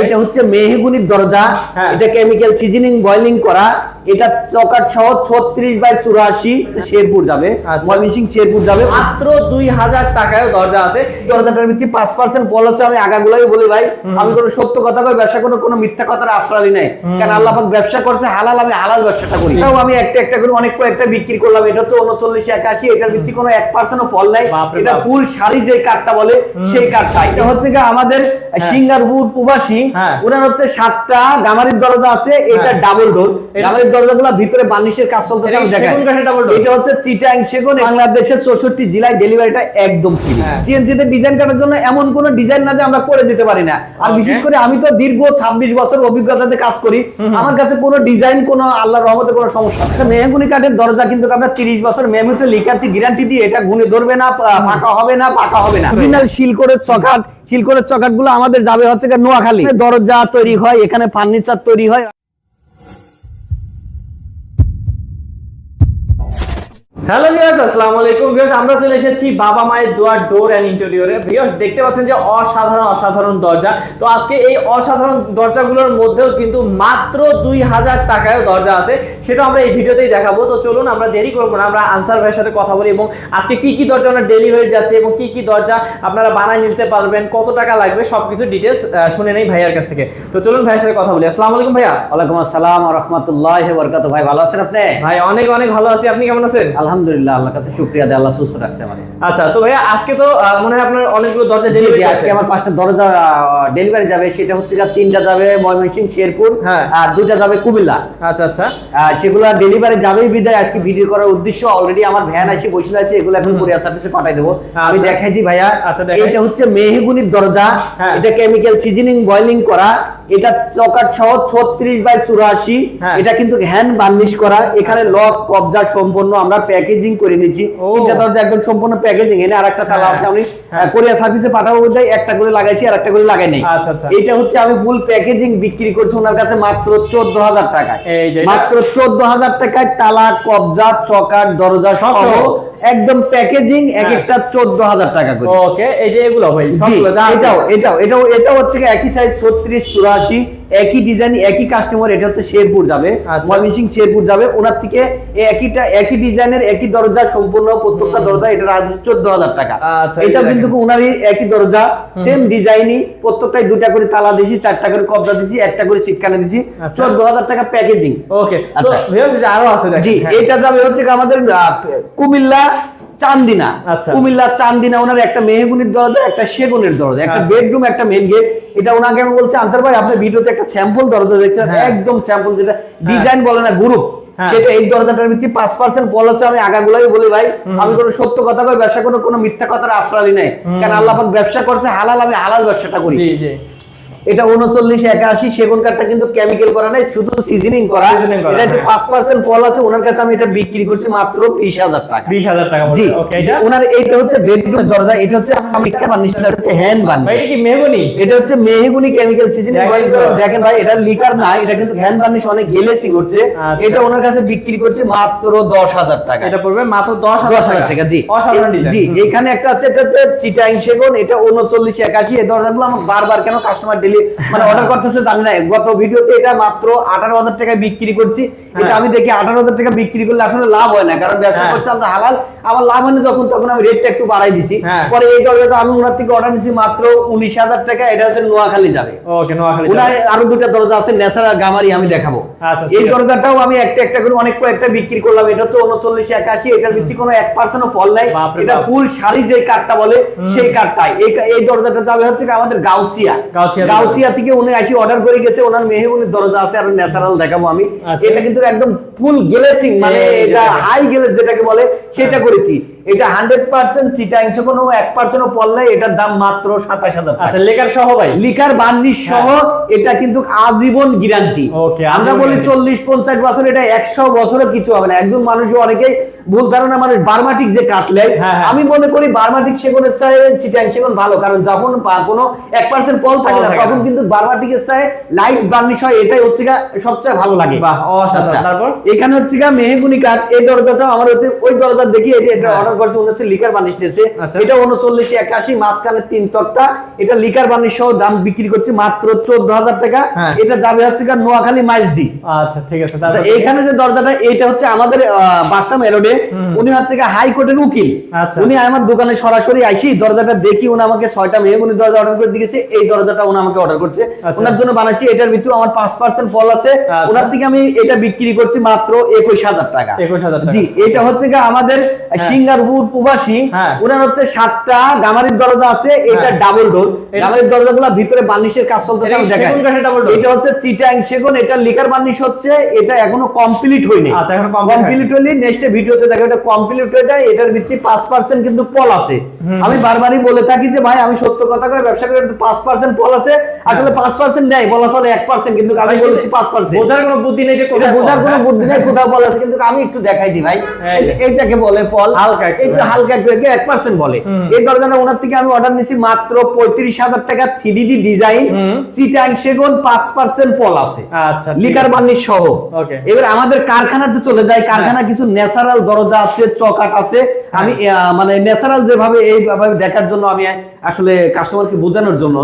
এটা হচ্ছে মেহগুনির দরজা। এটা কেমিক্যাল সিজনিং বয়লিং করা এটা চকাট সহ ছত্রিশ বাই চুরাশি শেরপুর যাবে। আচ্ছা। ময়মনসিং শেরপুর যাবে। মাত্র দুই হাজার টাকায় দরজা আছে। দরজাটার ভিত্তি পাঁচ পার্সেন্ট ফল আছে আমি আগাগুলাই বলি ভাই। আমি কোনো সত্য কথা কই ব্যবসা কোনো কোনো মিথ্যা কথার আশ্রয় নাই। কারণ আল্লাহ পাক ব্যবসা করছে হালাল আমি হালাল ব্যবসাটা করি। এটাও আমি একটা একটা করে অনেক কয়েকটা বিক্রি করলাম এটা হচ্ছে উনচল্লিশ একাশি এটার ভিত্তি কোনো এক পার্সেন্ট ফল নাই। এটা ফুল শাড়ি যে কাঠটা বলে সেই কাঠটা। এটা হচ্ছে কি আমাদের সিঙ্গারপুর প্রবাসী হ্যাঁ। ওনার হচ্ছে সাতটা গামারির দরজা আছে এটা হ্যাঁ। ডাবল ডোর এটা- গামারির দরজাগুলো ভিতরে বার্নিশের কাজ চলতেছে আমি দেখাই। সেগুন কাঠের double door? এটা হচ্ছে চিটাং সেগুন বাংলাদেশের চৌষট্টি জেলায় ডেলিভারিটা একদম ফ্রি হ্যাঁ। তে ডিজাইন করার জন্য এমন কোন ডিজাইন না যে আমরা করে দিতে পারি না। আর বিশেষ করে আমি তো দীর্ঘ ছাব্বিশ বছর অভিজ্ঞতাতে কাজ করি। আমার কাছে কোনো ডিজাইন কোনো আল্লাহর রহমতে কোনো সমস্যা মেহগুনি কাঠের দরজা কিন্তু বছর মেহমুতে গ্যারান্টি দিয়ে এটা গুনে ধরবে না ফাঁকা হবে না হবে না। অরিজিনাল শিলকোরের চকাট চকাটগুলো আমাদের যাবে হচ্ছে নোয়াখালী। দরজা তৈরি হয় এখানে ফার্নিচার তৈরি হয়। হ্যালো ভিউয়ার্স আসসালামু আলাইকুম। ভিউয়ার্স আমরা চলে এসেছি বাবা মায়ের দোয়ার ডোর এন্ড ইন্টেরিয়রে ভিউয়ার্স দেখতে পাচ্ছেন যে অসাধারণ অসাধারণ দরজা। তো আজকে এই অসাধারণ দরজাগুলোর মধ্যেও কিন্তু মাত্র দুই হাজার টাকায় দরজা আছে। সেটা আমরা এই ভিডিওতেই দেখাবো। তো চলুন আমরা দেরি করব না। আমরা আনসার ভাইয়ের সাথে কথা বলি এবং আজকে কি কি দরজা আমরা ডেলিভারি যাচ্ছে এবং কি কি দরজা আপনারা বানায় নিতে পারবেন কত টাকা লাগবে সবকিছু ডিটেলস শুনে নেই ভাইয়ার কাছ থেকে। তো চলুন ভাইয়ের সাথে কথা বলি। আসসালামু আলাইকুম ভাইয়া। ওয়ালাইকুম আসসালাম রহমতুল্লাহ বরকাত ভাই ভালো আছেন আপনি? ভাই অনেক অনেক ভালো আছি। আপনি কেমন আছেন? আলহামদুলিল্লাহ আল্লাহর কাছে শুক্রিয়া দেয় আল্লাহ সুস্থ রাখছে আমাদের। আচ্ছা তো ভাইয়া আজকে তো মনে হয় আপনার অনেকগুলো দরজা ডেলিভারি আজকে আমার পাঁচটা দরজা ডেলিভারি যাবে সেটা হচ্ছে গিয়ে তিনটা যাবে ময়মনসিংহ শেরপুর হ্যাঁ। আর দুইটা যাবে কুমিল্লা। আচ্ছা আচ্ছা। সেগুলো ডেলিভারি যাবেই বিদায়। আজকে ভিডিও করার উদ্দেশ্য অলরেডি আমার ভ্যান এসে বসে আছে এগুলো এখন কুরিয়ার সার্ভিসে পাঠাই দেবো। আমি আচ্ছা। দেখাই দিই ভাইয়া আচ্ছা, এটা হচ্ছে মেহগুনির দরজা। হ্যাঁ। এটা কেমিক্যাল সিজনিং বয়লিং করা। এটা চকাট সহ ছত্রিশ বাই চুরাশি। হ্যাঁ। এটা কিন্তু হ্যান্ড বার্নিশ করা। এখানে লক কবজা সম্পূর্ণ আমরা প্যাকেজিং করে নিচ্ছি তিনটা দরজা একদম সম্পূর্ণ প্যাকেজিং এনে আর একটা তালা হ্যাঁ, আছে। আমি হ্যাঁ। কোরিয়ার সার্ভিসে পাঠাবো বলতে একটা করে লাগাইছি আর একটা করে লাগাই নাই। আচ্ছা, আচ্ছা। এটা হচ্ছে আমি ফুল প্যাকেজিং বিক্রি করছি ওনার কাছে মাত্র চোদ্দ হাজার টাকায়। মাত্র চোদ্দ হাজার টাকায় তালা কবজা চকার দরজা সহ। একদম প্যাকেজিং এক হ্যাঁ। একটা চোদ্দ হাজার টাকা করে ওকে এই যে এগুলো ভাই। এটাও এটাও এটাও এটাও হচ্ছে একই সাইজ ছত্রিশ চুরাশি একই ডিজাইন একই কাস্টমার এটা হচ্ছে শেরপুর যাবে। আচ্ছা। ময়মনসিং শেরপুর যাবে। ওনার থেকে একইটা একই ডিজাইনের একই দরজা সম্পূর্ণ প্রত্যেকটা দরজা এটা চোদ্দ হাজার টাকা। আচ্ছা, এটা কিন্তু ওনারই একই দরজা সেম ডিজাইনই প্রত্যেকটাই দুটা করে তালা দিছি চারটা করে কবজা দিছি একটা করে শিক্ষানে দিছি। আচ্ছা। চোদ্দ হাজার টাকা প্যাকেজিং ওকে আচ্ছা। আরও আছে জি হ্যাঁ। এটা যাবে হচ্ছে আমাদের কুমিল্লা চান্দিনা। আচ্ছা। কুমিল্লা চান্দিনা ওনার একটা মেহগুনির দরজা একটা সেগুনের দরজা একটা আচ্ছা। বেডরুম একটা মেন গেট এটা ওনাকে আমি বলছি আনসার ভাই আপনার ভিডিওতে একটা স্যাম্পল দরজা দেখছেন হ্যাঁ। একদম স্যাম্পল যেটা ডিজাইন বলে না গ্রুপ হ্যাঁ। সেটা এই দরজাটার পাঁচ পার্সেন্ট ফল আছে আমি আগাগুলাই বলি ভাই। আমি কোনো সত্য কথা কই ব্যবসা কোনো কোনো মিথ্যা কথার আশ্রয় নাই। কারণ আল্লাহ পাক ব্যবসা করছে হালাল আমি হালাল ব্যবসাটা করি। এটা উনচল্লিশ একাশি সেগুন কাঠটা কিন্তু কেমিক্যাল করা নাই শুধু সিজনিং করা। এটা হ্যাঁ। পাঁচ পার্সেন্ট ফল আছে ওনার কাছে আমি এটা বিক্রি করছি মাত্র বিশ হাজার টাকা। বিশ হাজার টাকা জি। এটা ওনার এইটা হচ্ছে বেডরুমের দরজা এটা হচ্ছে হ্যান্ড ভাই বার্নিশ এটা এটা হচ্ছে মেহগুনি কেমিক্যাল সিজনিং দেখেন ভাই এটা লিকার না এটা কিন্তু হ্যান্ড বার্নিশ অনেক গেলেসি করছে আচ্ছা। এটা ওনার কাছে বিক্রি করছে মাত্র দশ হাজার টাকা। এটা পড়বে মাত্র দশ দশ হাজার টাকা। জি। জি এখানে একটা আছে এটা হচ্ছে সেগুন এটা উনচল্লিশ একাশি এই দরজাগুলো আমার বারবার কেন কাস্টমার মানে অর্ডার করতেছে জানি না গত ভিডিওতে এটা মাত্র আঠারো হাজার টাকায় বিক্রি করছি। এটা হ্যাঁ। আমি দেখি আঠারো হাজার টাকা বিক্রি করলে আসলে লাভ হয় না কারণ ব্যবসা হ্যাঁ। করছে হালাল আমার লাভ হয়নি যখন তখন আমি রেটটা একটু বাড়াই দিছি। হ্যাঁ। পরে এই দরজাটা আমি ওনার থেকে অর্ডার নিছি মাত্র উনিশ হাজার টাকা এটা হচ্ছে নোয়াখালী যাবে। ওকে নোয়াখালী ওনার আরও দুটা দরজা আছে গামারি আমি দেখাবো। আচ্ছা, এই দরজাটাও আমি একটা একটা করে অনেক কয়েকটা বিক্রি করলাম এটা হচ্ছে উনচল্লিশ একাশি এটার ভিত্তি কোনো এক পার্সেন্ট ফল নাই। এটা ফুল শাড়ি যে কাঠটা বলে সেই কাঠটাই। এই দরজাটা যাবে হচ্ছে আমাদের গাউসিয়া। গাউসিয়া। গাউসিয়া থেকে উনি আসি অর্ডার করে গেছে ওনার মেহগুনির দরজা আছে আর ন্যাচারাল দেখাবো আমি। আচ্ছা। এটা কিন্তু একদম ফুল গ্লেসিং মানে এটা হাই গ্লেস যেটাকে বলে সেটা করেছি। এটা হান্ড্রেড পার্সেন্ট চিটাংশ কোনো এক ফল নাই এটার দাম মাত্র সাতাশ হাজার আচ্ছা লেকার সহ ভাই? লিকার বার্নিশ সহ এটা কিন্তু আজীবন গ্যারান্টি আমরা বলি। চল্লিশ পঞ্চাশ বছর এটা একশো বছরও কিছু হবে না। একজন মানুষ অনেকেই ভুল ধারণা মানে বার্মাটিক যে কাটলে হ্যাঁ, হ্যাঁ। আমি মনে করি বার্মাটিক সেগুনের চাই চিটাং সেগুন ভালো কারণ যখন কোনো এক পার্সেন্ট পল থাকে না তখন। কিন্তু বার্মাটিকের চাই লাইট বার্নিশ হয় এটাই হচ্ছে সবচেয়ে ভালো লাগে। আচ্ছা? এখানে হচ্ছে গা মেহগুনি কাঠ এই দরজাটা আমার হচ্ছে ওই দরজা দেখি এটা এটা হ্যাঁ। অর্ডার করছে উনি হচ্ছে লিকার বার্নিশ নিয়েছে। এটা উনচল্লিশ একাশি মাঝখানে তিন তক্তা এটা লিকার বার্নিশ সহ দাম বিক্রি করছে মাত্র চোদ্দ হাজার টাকা হ্যাঁ। এটা যাবে হচ্ছে গা নোয়াখালী মাইজদি আচ্ছা ঠিক আছে আচ্ছা তারপর যে দরজাটা এইটা হচ্ছে আমাদের বাসা মেরোডে উনি হচ্ছে হাইকোর্টের উকিল আচ্ছা। উনি আমার দোকানে সরাসরি আইসি দরজাটা দেখি উনি আমাকে ছয়টা মেয়ে উনি দরজা অর্ডার করে দিয়েছে এই দরজাটা উনি আমাকে অর্ডার করছে আচ্ছা। ওনার জন্য বানাচ্ছি এটার ভিতরে আমার পাঁচ পার্সেন্ট ফল আছে আচ্ছা। ওনার থেকে আমি এটা বিক্রি করছি মাত্র একুশ হাজার টাকা 21,000 টাকা। জি এটা হচ্ছে আমাদের সিঙ্গারপুর প্রবাসী হ্যাঁ। ওনার হচ্ছে সাতটা গামারির দরজা আছে এটা হ্যাঁ। ডাবল ডোর এটা- গামারির দরজাগুলো ভিতরে বার্নিশের কাজ চলতেছে আমি দেখাই? এটা হচ্ছে চিটাং সেগুন এটা লিকার বার্নিশ হচ্ছে এটা এখনও কমপ্লিট হয়নি আচ্ছা, এখনও কমপ্লিট হয়নি নেক্সট ভিডিওতে দেখো এটা কমপ্লিট হয়ে এটার ভিত্তি 5% কিন্তু পল আছে। আমি বারবারই বলে থাকি যে ভাই আমি সত্য কথা কই ব্যবসা করে 5% পল আছে। আসলে 5% নেই বলা চলে 1% কিন্তু আমি বলেছি 5% বোঝার কোনো বুদ্ধি নেই যে বোঝার কোনো হ্যাঁ? বুদ্ধি নেই কোথাও বল আছে কিন্তু আমি একটু দেখাই দিই ভাই। এইটাকে বলে পল। হালকা একটু, হ্যাঁ। হালকা একটু একে 1% বলে। এই দরজাটা ওনার থেকে আমি অর্ডার নিছি মাত্র 35000 টাকা 3D ডিজাইন চিটাং সেগুন 5% পল আছে। আচ্ছা লিকার। বার্নিশ সহ. এবার আমাদের কারখানাতে চলে যায়। কারখানা কিছু ন্যাচারাল দরজা আছে চকাট আছে আমি আহ, মানে ন্যাচারাল যেভাবে এইভাবে দেখার জন্য আমি আসলে কাস্টমারকে বোঝানোর জন্য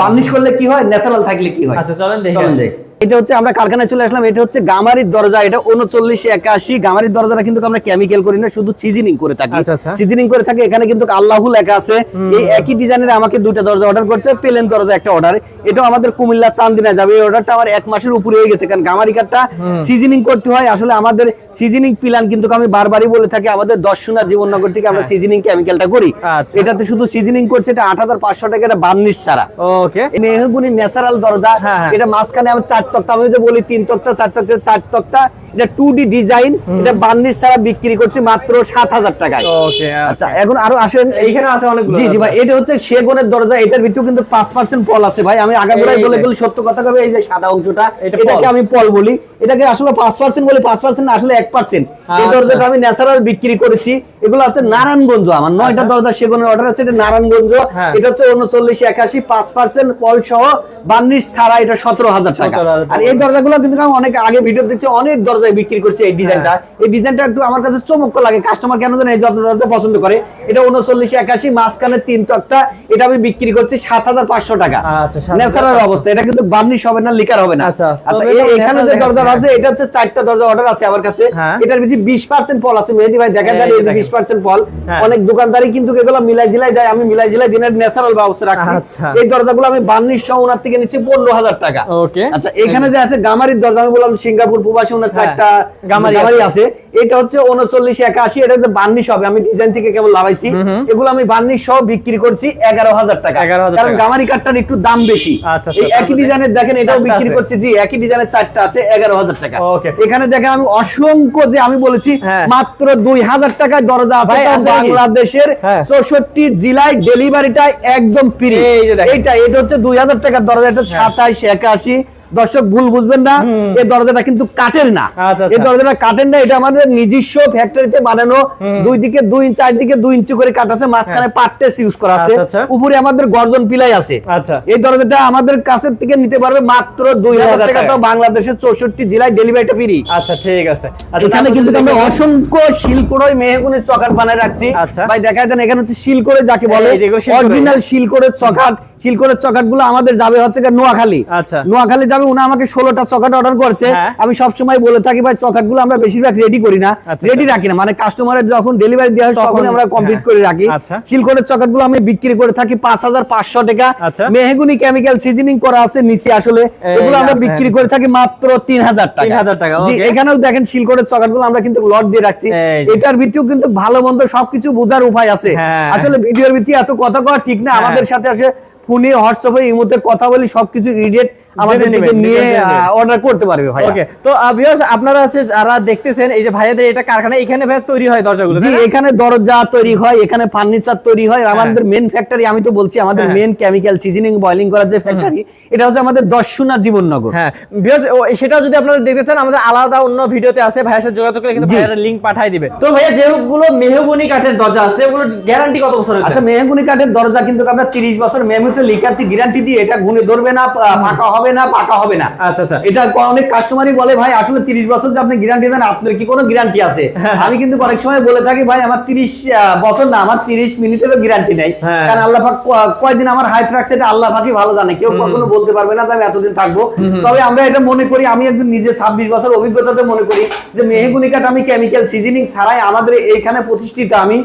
পাবলিশ চলেন। করলে কি হয় ন্যাচারাল থাকলে কি হয় আচ্ছা, চলেন দেখি। এটা হচ্ছে আমরা কারখানায় চলে আসলাম এটা হচ্ছে গামারির দরজা এটা উনচল্লিশ একাশি। গামারির দরজাটা কিন্তু আমরা কেমিক্যাল করি না শুধু সিজনিং করে থাকি। আচ্ছা, আচ্ছা। সিজনিং করে থাকি এখানে কিন্তু আল্লাহু লেখা আছে। এই একই ডিজাইনের আমাকে দুইটা দরজা অর্ডার করছে প্লেন দরজা একটা অর্ডার এটাও আমাদের কুমিল্লা চান্দিনা যাবে। এই অর্ডারটা আমার এক মাসের উপরে হয়ে গেছে কারণ গামারি কাঠটা সিজনিং করতে হয়। আসলে আমাদের সিজনিং প্ল্যান কিন্তু আমি বারবারই বলে থাকি আমাদের দর্শনা জীবননগর থেকে আমরা সিজনিং কেমিক্যালটা করি। আচ্ছা। এটাতে শুধু সিজনিং করছে এটা আট হাজার পাঁচশো টাকা এটা বার্নিশ ছাড়া। ওকে। মেহগুনি ন্যাচারাল দরজা হ্যাঁ, হ্যাঁ। এটা মাঝখানে আমি চার তক্তা। আমি যে বলি তিন তক্তা চার তক্তা চার তক্তা এটা টু ডি ডিজাইন এটা বার্নিশ ছাড়া বিক্রি করছি মাত্র সাত হাজার টাকায়। আচ্ছা। এখন আরও আসেন এইখানে আছে অনেকগুলো। জি জি ভাই এটা হচ্ছে সেগুনের দরজা এটার ভিতরে কিন্তু পাঁচ পার্সেন্ট পল আছে ভাই। আমি আগাগোড়াই এই বলে। গেলে সত্য কথা কবে এই যে সাদা অংশটা এটাকে আমি পল বলি। এটাকে আসলে পাঁচ পার্সেন্ট বলি পাঁচ পার্সেন্ট আসলে এক পার্সেন্ট এই আচ্ছা। দরজাটা আমি ন্যাচারাল বিক্রি করেছি। এগুলো হচ্ছে নারায়ণগঞ্জ আমার নয়টা আচ্ছা। দরজা সেগুনের অর্ডার আছে এটা নারায়ণগঞ্জ হ্যাঁ। এটা হচ্ছে উনচল্লিশ একাশি পাঁচ পার্সেন্ট পল সহ বার্নিশ ছাড়া এটা সতেরো হাজার টাকা আর এই দরজাগুলো কিন্তু আমি অনেক আগে ভিডিও দেখছি অনেক দরজায় বিক্রি করছি এই ডিজাইনটা হ্যাঁ। এই ডিজাইনটা একটু আমার কাছে চমক লাগে কাস্টমার কেন জানে এই দরজা পছন্দ করে এটা উনচল্লিশ একাশি মাঝখানে তিন তক্তা এটা আমি বিক্রি করছি সাত হাজার পাঁচশো টাকা আচ্ছা, 7,500 ন্যাচারাল অবস্থা এটা কিন্তু বার্নিশ হবে না লিকার হবে না আচ্ছা, আচ্ছা এই- এখানে যে দরজা আছে এটা হচ্ছে চারটা দরজা অর্ডার আছে আমার কাছে হ্যাঁ। এটার ভিতরে বিশ পার্সেন্ট পল আছে মেহেদি ভাই দেখা যায়। বিশ পার্সেন্ট পল হ্যাঁ। অনেক দোকানদারি কিন্তু এগুলো মিলাই জিলাই দেয়। আমি মিলাই জিলাই দিনের ন্যাচারাল ব্যবস্থা রাখছি। আচ্ছা। এই দরজাগুলো আমি বার্নিশ সহ ওনার থেকে নিচ্ছি পনেরো হাজার টাকা। আচ্ছা এখানে যে আছে গামারির দরজা আমি বললাম সিঙ্গাপুর প্রবাসী ওনার হ্যাঁ, চারটা গামারি আছে। এটা হচ্ছে উনচল্লিশ একাশি এটা হচ্ছে বার্নিশ হবে। আমি ডিজাইন থেকে কেবল লাগাইছি। এগুলো আমি বার্নিশ সহ বিক্রি করছি এগারো হাজার টাকা। কারণ গামারি কাঠটার একটু দাম বেশি। আচ্ছা, এই আচ্ছা, একই ডিজাইনের দেখেন এটাও বিক্রি করছি। জি একই ডিজাইনের চারটা আছে এগারো হাজার টাকা। এখানে দেখেন আমি অসংখ্য যে আমি বলেছি হ্যাঁ। মাত্র দুই হাজার টাকায় দরজা আছে? বাংলাদেশের হ্যাঁ। চৌষট্টি জেলায় ডেলিভারিটা একদম ফ্রি এই এইটা এটা হচ্ছে দুই হাজার টাকার দরজা এটা সাতাইশ একাশি। দর্শক ভুল বুঝবেন না এই দরজাটা কিন্তু কাঠের না আচ্ছা, এই আচ্ছা। দরজাটা কাঠের না এটা আমাদের নিজস্ব ফ্যাক্টরিতে বানানো দুই দিকে দুই ইঞ্চ চারদিকে দুই ইঞ্চি করে কাঠ আছে মাঝখানে পাটটেস ইউজ করা আছে আচ্ছা। উপরে আমাদের গর্জন পিলাই আছে। এই দরজাটা আমাদের কাছের থেকে নিতে পারবে মাত্র দুই হাজার টাকা। তো বাংলাদেশের চৌষট্টি জেলায় ডেলিভারিটা ফ্রি আচ্ছা ঠিক আছে এখানে কিন্তু আমরা অসংখ্য শিলকোড়ই মেহগুনের চকাট বানায় রাখছি। ভাই দেখায় দেন এখানে হচ্ছে শিলকোড়ে যাকে বলে এই। অরিজিনাল শিলকোড়ের চকাট শিলকোড়ের চকাটগুলো আমাদের যাবে হচ্ছে নোয়াখালী আচ্ছা। নোয়াখালী যাবে উনি আমাকে ষোলোটা চকাট অর্ডার করছে হ্যাঁ। আমি সবসময় বলে থাকি ভাই চকাটগুলো আমরা বেশিরভাগ রেডি করি না আচ্ছা, রেডি আচ্ছা। রাখি না মানে কাস্টমারের যখন ডেলিভারি দেওয়া হয় তখন, আমরা কমপ্লিট হ্যাঁ। করে রাখি আচ্ছা। শিলকোড়ের চকাটগুলো আমি বিক্রি করে থাকি পাঁচ হাজার পাঁচশো টাকা আচ্ছা। মেহগুনি কেমিক্যাল সিজনিং করা আছে নিচে আসলে এগুলো আমরা বিক্রি করে থাকি মাত্র তিন হাজার টাকা 3,000 টাকা, এখানেও দেখেন শিলকোড়ের চকাটগুলো আমরা কিন্তু লট দিয়ে রাখছি এটার ভিত্তিও কিন্তু ভালো মন্দ সবকিছু বোঝার উপায় আছে হ্যাঁ। আসলে ভিডিওর ভিত্তি এত কথা কওয়া ঠিক না। আমাদের সাথে আসে ফোনে হোয়াটসঅ্যাপে এই ইমোতে কথা বলি সবকিছু ইডিয়েট আমাদের জেনে থেকে নিয়ে details জেনে নেবেন। অর্ডার করতে পারবে ভাই ওকে তো ভিউয়ার্স আপনারা হচ্ছে যারা দেখতেছেন এই যে ভাইয়াদের এটা কারখানা এখানে ভাই তৈরি হয় দরজাগুলো জি এখানে দরজা তৈরি হয় এখানে ফার্নিচার তৈরি হয় আমাদের মেন ফ্যাক্টরি আমি তো বলছি আমাদের হ্যাঁ। মেন কেমিক্যাল সিজনিং বয়লিং করার যে ফ্যাক্টরি এটা হচ্ছে আমাদের দর্শনা জীবননগর। হ্যাঁ ভিউয়ার্স সেটা যদি আপনারা দেখতে চান আমাদের আলাদা অন্য ভিডিওতে আছে ভাইয়ের সাথে যোগাযোগ করে কিন্তু জি। ভাইয়ের লিংক পাঠিয়ে দিবে। তো ভাইয়া যেগুলো মেহগনি কাঠের দরজা আছে ওগুলো গ্যারান্টি কত বছরের আচ্ছা মেহগুনি কাঠের দরজা কিন্তু আমরা তিরিশ বছর মেহমুতে লিখার্থী গ্যারান্টি দিয়ে এটা গুনে ধরবে না ফাঁকা হবে না পাকা হবে না। আচ্ছা আচ্ছা। এটা অনেক কাস্টমারই বলে ভাই আসলে তিরিশ বছর যে আপনি গ্যারান্টি দেন আপনার কি কোনো গ্যারান্টি আছে? আমি কিন্তু অনেক সময় বলে থাকি ভাই আমার তিরিশ বছর না আমার তিরিশ মিনিটেরও গ্যারান্টি নেই। হ্যাঁ। কারণ আল্লাহ পাক কয়দিন আমার হায়াত রাখছে এটা আল্লাহ পাকই ভালো জানে। কেউ কখনো বলতে পারবে না আমি এতদিন থাকব। তবে আমরা এটা মনে করি আমি একজন নিজে ছাব্বিশ বছর অভিজ্ঞতাতে মনে করি যে মেহগুনি কাঠ আমি কেমিক্যাল সিজনিং ছাড়াই আমাদের এইখানে প্রতিষ্ঠিত। আমি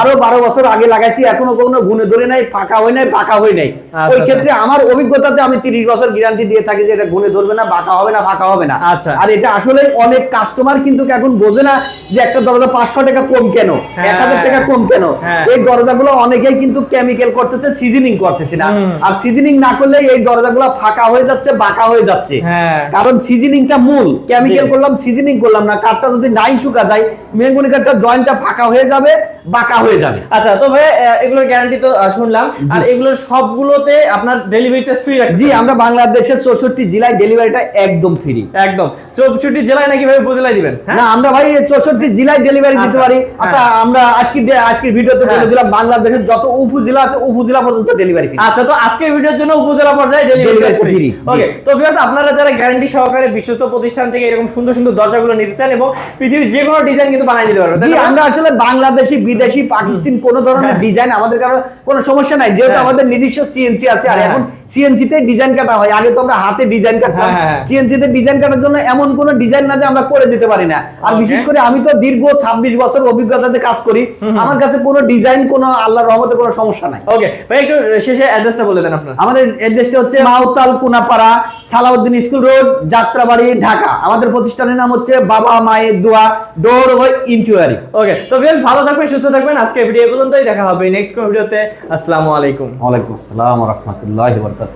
আরও বারো বছর আগে লাগাইছি এখনও কোনো গুণে ধরে নাই ফাঁকা হয় নাই পাকা হয় নাই। আচ্ছা, ওই আচ্ছা। ক্ষেত্রে আমার অভিজ্ঞতাতে আমি তিরিশ বছর গ্যারান্টি দিয়ে থাকি যে এটা গুণে ধরবে না বাঁকা হবে না ফাঁকা হবে না। আচ্ছা। আর এটা আসলে অনেক কাস্টমার কিন্তু এখন বোঝে না যে একটা দরজা পাঁচশো টাকা কম কেন এক হাজার টাকা কম কেন? হ্যাঁ। এই দরজাগুলো অনেকেই কিন্তু কেমিক্যাল করতেছে সিজনিং করতেছে না। আর সিজনিং না করলে এই দরজাগুলো ফাঁকা হয়ে যাচ্ছে বাঁকা হয়ে যাচ্ছে। হ্যাঁ। কারণ সিজনিংটা মূল। কেমিক্যাল করলাম সিজনিং করলাম না। কাঠটা যদি নাই শুকা যায় মেহগুনি কাঠটা জয়েন্টটা ফাঁকা হয়ে যাবে বাঁকা হয়ে যাবে। আচ্ছা তো ভাই এগুলোর গ্যারান্টি তো শুনলাম। আর এগুলোর সবগুলোতে আপনার ডেলিভারি চার্জ ফ্রি জি আমরা বাংলাদেশের চৌষট্টি জেলায় ডেলিভারিটা একদম ফ্রি একদম। চৌষট্টি জেলায় নাকি ভাই উপজেলায় দিবেন? হ্যাঁ? না আমরা ভাই চৌষট্টি জেলায় ডেলিভারি দিতে আচ্ছা, পারি। আচ্ছা আমরা আজকে আজকের ভিডিওতে বলে হ্যাঁ। দিলাম বাংলাদেশের যত উপজেলা আছে উপজেলা পর্যন্ত ডেলিভারি ফ্রি আচ্ছা তো আজকের ভিডিওর জন্য উপজেলা পর্যায়ে ডেলিভারি ফ্রি ওকে তো ভিউয়ার্স আপনারা যারা গ্যারান্টি সহকারে বিশ্বস্ত প্রতিষ্ঠান থেকে এরকম সুন্দর সুন্দর দরজাগুলো নিতে চান এবং পৃথিবীর যে কোনো ডিজাইন কিন্তু বানিয়ে দিতে পারবেন আমরা আসলে বাংলাদেশি বিদেশি পাকিস্তান কোন ধরনের ডিজাইন আমাদের কারও কোনো সমস্যা নাই যেহেতু হ্যাঁ। আমাদের নিজস্ব সিএনসি আছে আর হ্যাঁ। এখন সিএনসি তে ডিজাইন কাটা হয় আগে তো আমরা হাতে ডিজাইন কাটতাম হ্যাঁ, হ্যাঁ। সিএনসি তে ডিজাইন কাটার জন্য এমন কোন ডিজাইন না যে আমরা করে দিতে পারি না। আর বিশেষ করে আমি তো দীর্ঘ ছাব্বিশ বছর অভিজ্ঞতাতে কাজ করি আমার কাছে কোনো ডিজাইন কোনো আল্লাহর রহমতে কোনো সমস্যা নাই। ওকে ভাই একটু শেষে অ্যাড্রেসটা বলে দেন আপনার। আমাদের অ্যাড্রেসটা হচ্ছে মাউতাল কুনাপাড়া সালাউদ্দিন স্কুল রোড যাত্রাবাড়ি ঢাকা। আমাদের প্রতিষ্ঠানের নাম হচ্ছে বাবা মায়ের দোয়া ডোর ওই ইন্টুয়ারি ওকে তো বেশ ভালো থাকবেন সুস্থ থাকবেন আজকে ভিডিও পর্যন্তই, দেখা হবে নেক্সট কোনো ভিডিওতে। আসসালামু আলাইকুম। ওয়ালাইকুম আসসালাম রহমতুল্লাহ বরকাত